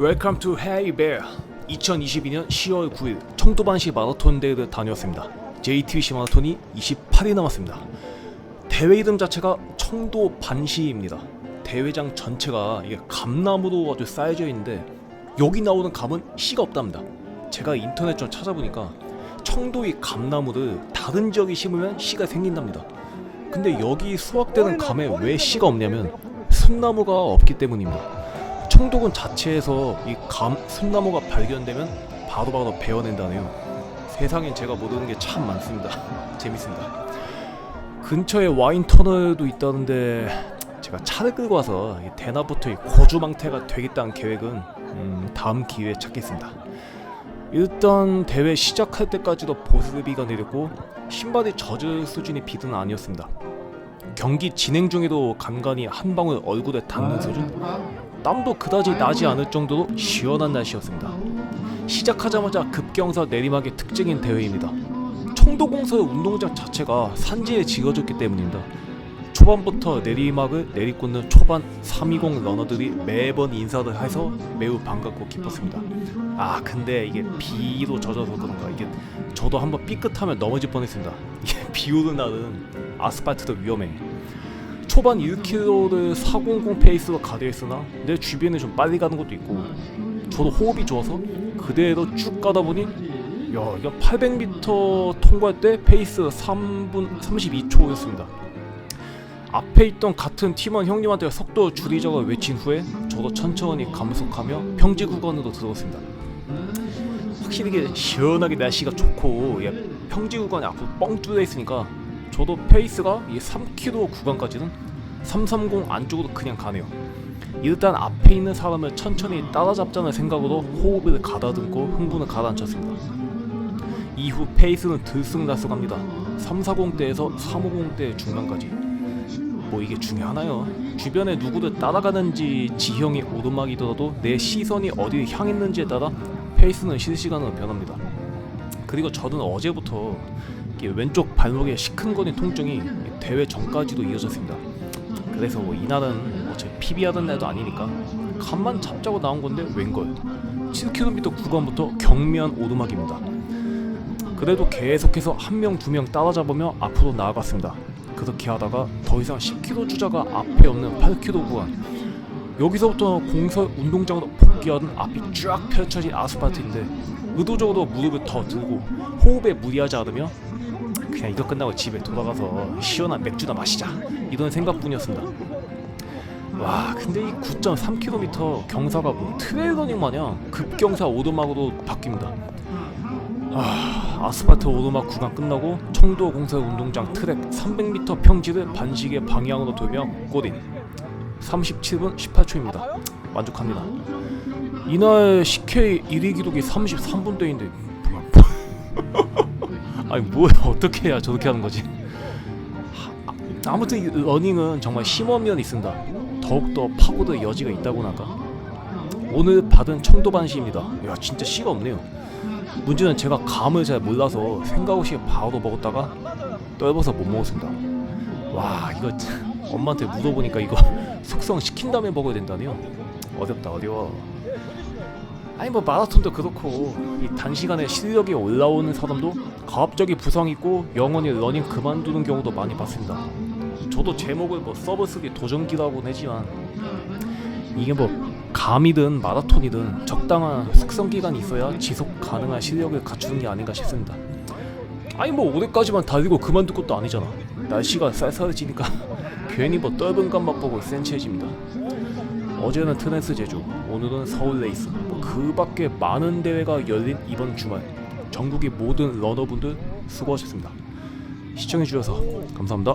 Welcome to Hey Bear. 2022년 10월 9일 청도반시 마라톤 대회를 다녀왔습니다. JTBC 마라톤이 28일 남았습니다. 대회 이름 자체가 청도 반시입니다. 대회장 전체가 이게 감나무로 아주 쌓여져 있는데 여기 나오는 감은 씨가 없답니다. 제가 인터넷 좀 찾아보니까 청도의 감나무를 다른 지역에 심으면 씨가 생긴답니다. 근데 여기 수확되는 감에 왜 씨가 없냐면 순나무가 없기 때문입니다. 청도군 자체에서 이 감 순나무가 발견되면 바로 바로 베어낸다네요. 세상엔 제가 모르는 게 참 많습니다. 재밌습니다. 근처에 와인 터널도 있다는데 제가 차를 끌고 와서 이 고주망태가 되겠다는 계획은 음, 다음 기회에 찾겠습니다. 일단 대회 시작할 때까지도 보스비가 내렸고 신발이 젖을 수준의 비는 아니었습니다. 경기 진행 중에도 간간히 한 방울 얼굴에 닿는 수준 땀도 그다지 나지 않을 정도로 시원한 날씨였습니다. 시작하자마자 급경사 내리막의 특징인 대회입니다. 청도공사의 운동장 자체가 산지에 지어졌기 때문입니다. 초반부터 내리막을 내리꽂는 초반 320 러너들이 매번 인사를 해서 매우 반갑고 기뻤습니다. 아 근데 이게 비로 젖어서 그런가 이게 저도 한번 삐끗하면 넘어질 뻔했습니다. 비 오는 날은 아스팔트도 위험해. 초반 1km를 400 페이스로 가드했으나 내 주변에 좀 빨리 가는 것도 있고 저도 호흡이 좋아서 그대로 쭉 가다 보니 야 이거 800m 통과할 때 페이스 3분 32초였습니다. 앞에 있던 같은 팀원 형님한테 속도 줄이자고 외친 후에 저도 천천히 감속하며 평지 구간으로 들어왔습니다. 확실히 이게 시원하게 날씨가 좋고 예, 평지 구간이 앞으로 뻥 뚫려 있으니까 저도 페이스가 이 3km 구간까지는 330 안쪽으로 그냥 가네요. 일단 앞에 있는 사람을 천천히 따라잡자는 생각으로 호흡을 가다듬고 흥분을 가라앉혔습니다. 이후 페이스는 들쑥날쑥합니다. 340대에서 350대 중간까지. 뭐 이게 중요하나요? 주변에 누구를 따라가는지 지형이 오르막이더라도 내 시선이 어디를 향했는지에 따라 페이스는 실시간으로 변합니다. 그리고 저는 어제부터 왼쪽 발목에 시큰거린 통증이 대회 전까지도 이어졌습니다. 그래서 뭐 이날은 어차피 PB하던 날도 아니니까 간만 잡자고 나온 건데 웬걸 7km 구간부터 경미한 오르막입니다. 그래도 계속해서 한 명 두 명 따라잡으며 앞으로 나아갔습니다. 그렇게 하다가 더 이상 10km 주자가 앞에 없는 8km 구간 여기서부터 공설 운동장으로 복귀하던 앞이 쫙 펼쳐진 아스팔트인데 의도적으로 무릎을 더 들고 호흡에 무리하지 않으며 그냥 이거 끝나고 집에 돌아가서 시원한 맥주나 마시자 이런 생각뿐이었습니다. 와 근데 이 9.3km 경사가 뭐 트레일러닝 마냥 급경사 오르막으로 바뀝니다. 아, 아스팔트 오르막 구간 끝나고 청도 공사 운동장 트랙 300m 평지를 반시계 방향으로 돌며 골인 37분 18초입니다. 만족합니다. 이날 CK 1위 기록이 33분대인데 아니 뭐야 어떻게 해야 저렇게 하는 거지? 하, 아무튼 이 러닝은 정말 심어면 있습니다. 더욱더 파고들 여지가 있다고 나가. 오늘 받은 청도 반시입니다. 야 진짜 씨가 없네요. 문제는 제가 감을 잘 몰라서 생각 없이 바로 먹었다가 떨어서 못 먹었습니다. 와 이거 참, 엄마한테 물어보니까 이거 숙성 시킨 다음에 먹어야 된다네요. 어렵다 어려워. 아니 뭐 마라톤도 그렇고 이 단시간에 실력이 올라오는 사람도 갑자기 부상 있고 영원히 러닝 그만두는 경우도 많이 봤습니다. 저도 제목을 뭐 서브스기 도전기라고 내지만 이게 뭐 감이든 마라톤이든 적당한 숙성 기간이 있어야 지속 가능한 실력을 갖추는 게 아닌가 싶습니다. 아니 뭐 올해까지만 달리고 그만둘 것도 아니잖아. 날씨가 쌀쌀해지니까 괜히 뭐 떫은 감맛 보고 센치해집니다. 어제는 트랜스 제주, 오늘은 서울 레이스. 뭐 그 밖에 많은 대회가 열린 이번 주말. 전국의 모든 러너분들 수고하셨습니다. 시청해주셔서 감사합니다.